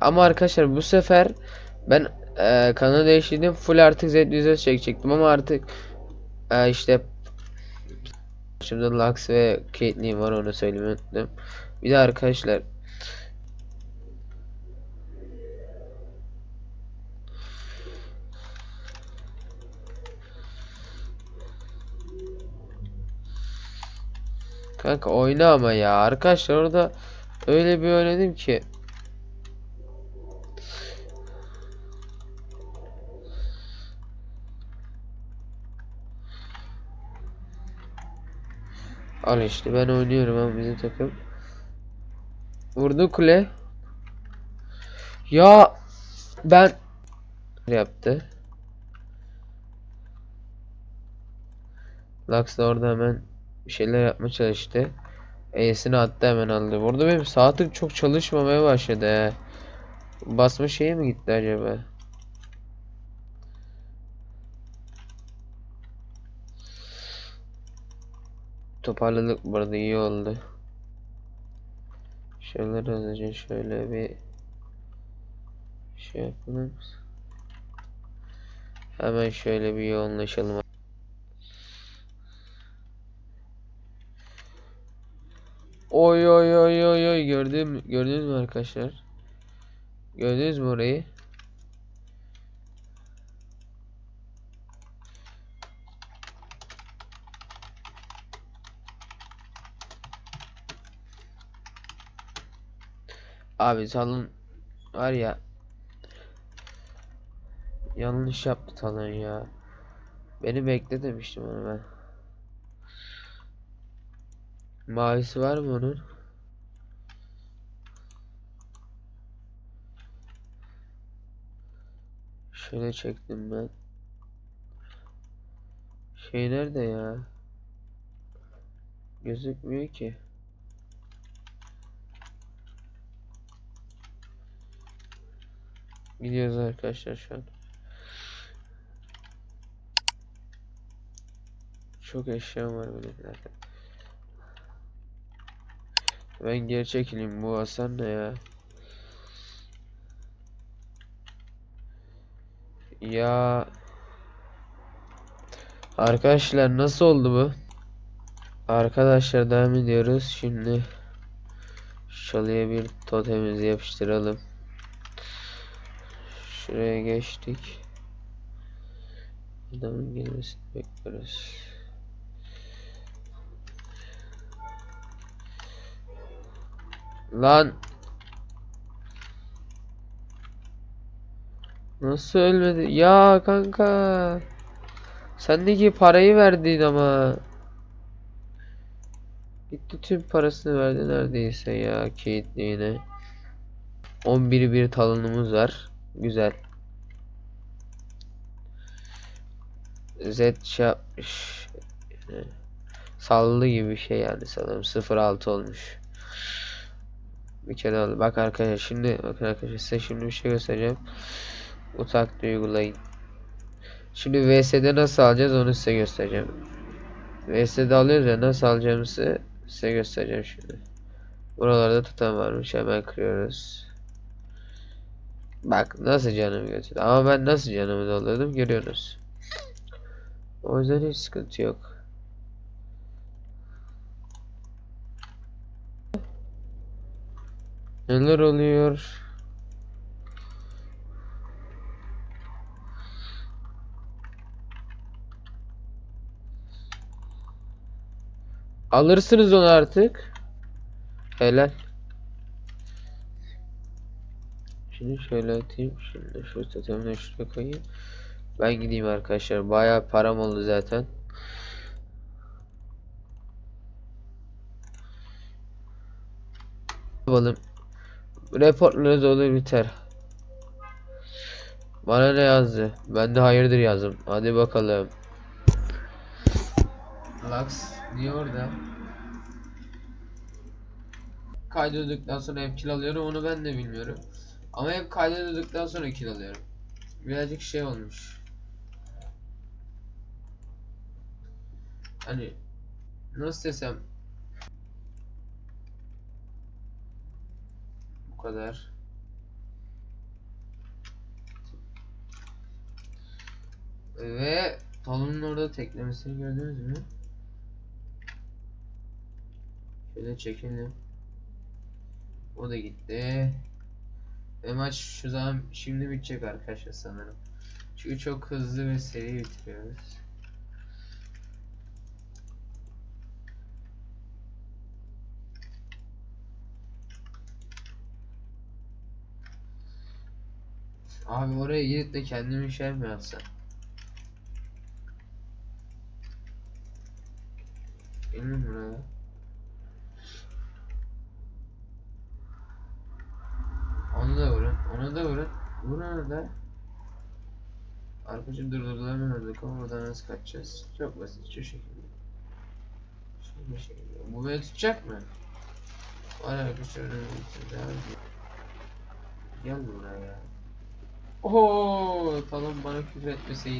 Ama arkadaşlar bu sefer ben e, kanalı değiştirdim. Full artık Z yüzde çekecektim ama artık e, işte şimdi Lux ve Caitlyn var onu söylemeyi. Bir de arkadaşlar Kanka oyna ama ya. Arkadaşlar orada öyle bir oynadım ki. Al işte ben oynuyorum ama bizim takım. Vurdu kule. Ya ben yaptı. Lux da orada hemen bir şeyler yapmaya çalıştı. E'sini attı hemen aldı. Burada benim sağ tık çok çalışmamaya başladı. Basma şeyi mi gitti acaba? Toparladık burada iyi oldu. Şöyle hızlıca şöyle bir şey yapalım. Hemen şöyle bir yoğunlaşalım. Oy oy oy oy oy gördüm gördünüz mü arkadaşlar? Gördünüz mü orayı? Abi Talon var ya yanlış yaptı Talon ya. Beni bekle demiştim onu ben. Mavisi var mı onun? Şöyle çektim ben. Şey nerede ya? Gözükmüyor ki. Gidiyoruz arkadaşlar şu an. Çok eşyam var benim zaten. Ben geri çekileyim bu Hasan ne ya? Ya Arkadaşlar nasıl oldu bu? Arkadaşlar devam ediyoruz. Şimdi çalıya bir totemimizi yapıştıralım. Şuraya geçtik. Adamın gelmesini bekliyoruz. Lan Nasıl ölmedi? Ya kanka. Sendeki parayı verdin ama. Gitti tüm parasını verdi neredeyse ya Caitlyn'e. 11 bir talonumuz var. Güzel. Z şey yapmış. Sallı gibi bir şey yani sanırım 06 olmuş. Bir kere al. Bak arkadaşlar şimdi bakın arkadaşlar size şimdi bir şey göstereceğim. Taktiği uygulayın. Şimdi VS'de nasıl alacağız onu size göstereceğim. VS'de alıyoruz ya nasıl alacağımızı size göstereceğim şimdi. Buralarda tutan varmış hemen kırıyoruz. Bak nasıl canımı götürdü. Ama ben nasıl canımı doldurdum görüyorsunuz. O yüzden hiç sıkıntı yok. Neler oluyor? Alırsınız onu artık. Helal. Şimdi şöyle atayım. Şimdi şu totemini şuraya koyayım. Ben gideyim arkadaşlar. Bayağı param oldu zaten. Yapalım. Reportlarınız olur biter. Bana ne yazdı? Ben de hayırdır yazdım. Hadi bakalım. Lux niye orada? Kaydırdıktan sonra hep kill alıyorum onu ben de bilmiyorum. Ama hep kaydedildikten sonra kill alıyorum. Birazcık şey olmuş. Hani nasıl desem bu kadar. Ve Talon'un orada teklemesini gördünüz mü? Şöyle çekelim. O da gitti. Ve maç şu zaman şimdi bitecek arkadaşlar sanırım. Çünkü çok hızlı ve seri bitiriyoruz. Abi oraya gidip de kendimi şey mi yapsam? Gelin buraya. Onu da vurun. Onu da vurun. Vurun onu da. Arkadaşım durdurulamıyorduk ama buradan nasıl kaçacağız? Çok basit şu şekilde. Şu şekilde. Bu beni tutacak mı? Var arkadaşlar. Gel buraya. Oho, talon bana küfür etmese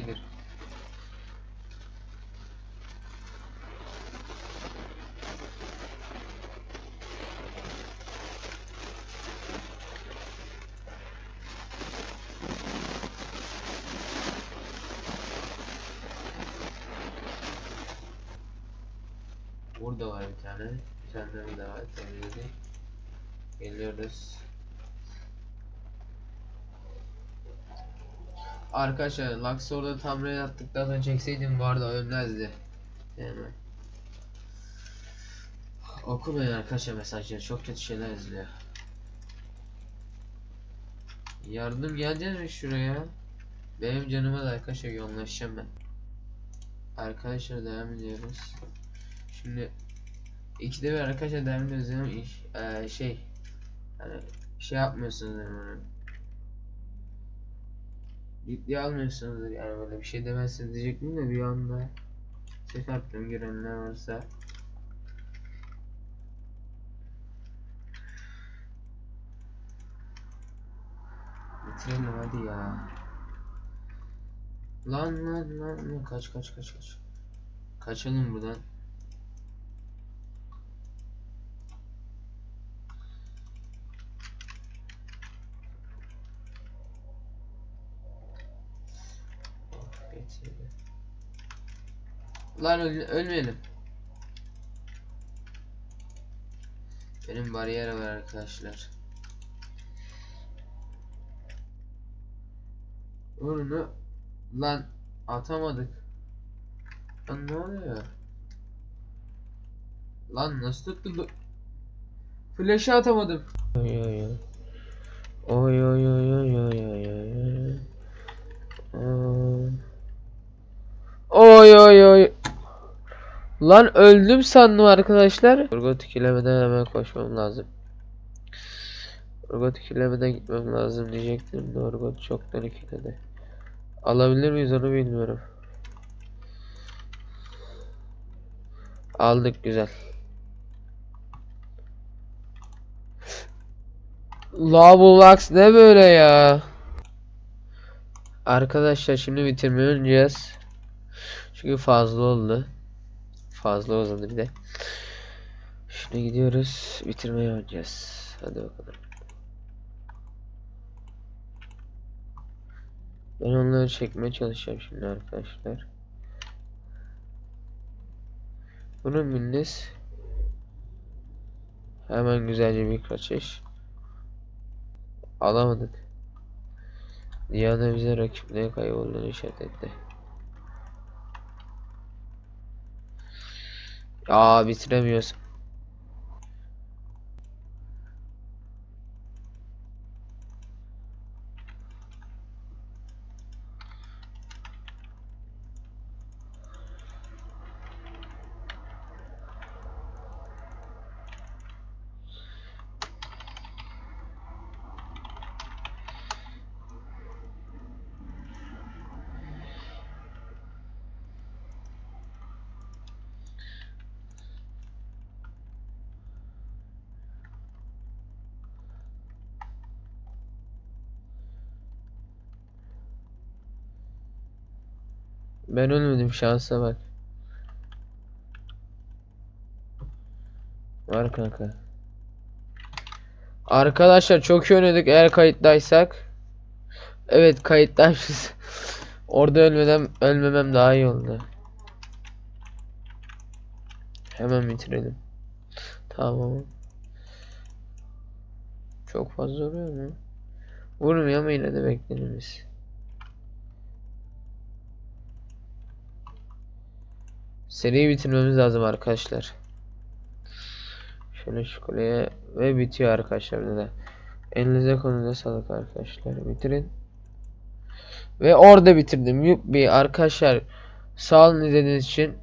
Burada var bir tane. Bir tane de var. Temizledik. Geliyoruz. Arkadaşlar Lux orada tam raid attıktan sonra çekseydim bu arada ölmezdi. Yani. Okumayın arkadaşlar mesajları çok kötü şeyler yazılıyor. Yardım gelecek mi şuraya? Benim canıma da arkadaşlar yoğunlaşacağım ben. Arkadaşlar devam ediyoruz. Şimdi ikide bir arkadaşlar devam ediyoruz ama iş, eee, şey hani şey yapmıyorsunuz yani onu. Ciddiye almıyorsunuzdur yani böyle bir şey demezsiniz diyecektim de bir anda ses attım görenler varsa Bitirelim hadi ya. Lan lan lan lan kaç kaç kaç kaç. Kaçalım buradan. Lan öl ölmeyelim. Benim bariyer var arkadaşlar. Onu lan atamadık. Lan ne oluyor? Lan nasıl tuttu? Flash'ı atamadım. Oy oy oy. Oy oy oy oy oy oy oy. Oy oy oy. Lan öldüm sandım arkadaşlar. Urgot ikilemeden hemen koşmam lazım. Urgot ikilemeden gitmem lazım diyecektim de Urgot çoktan ikiledi. Alabilir miyiz onu bilmiyorum. Aldık güzel. Labulax ne böyle ya? Arkadaşlar şimdi bitirmeyi oynayacağız. Çünkü fazla oldu. Fazla uzadı bir de. Şimdi gidiyoruz. Bitirmeyi oynayacağız. Hadi bakalım. Ben onları çekmeye çalışacağım şimdi arkadaşlar. Bunun minnesi hemen güzelce bir kaçış. Alamadık. Diana bize rakipliğe kaybolduğunu işaret etti. Aa bitiremiyoruz. Ben ölmedim şansa bak. Var kanka. Arkadaşlar çok iyi oynadık eğer kayıttaysak. Evet kayıttaymışız. Orada ölmeden ölmemem daha iyi oldu. Hemen bitirelim. Tamam. Çok fazla oluyor mu? Vurmuyor ama yine de bekleyelim Seriyi bitirmemiz lazım arkadaşlar. Şöyle şu kuleye ve bitiyor arkadaşlar burada. Elinize konuda sağlık arkadaşlar. Bitirin. Ve orada bitirdim. Yuppi arkadaşlar sağ olun izlediğiniz için.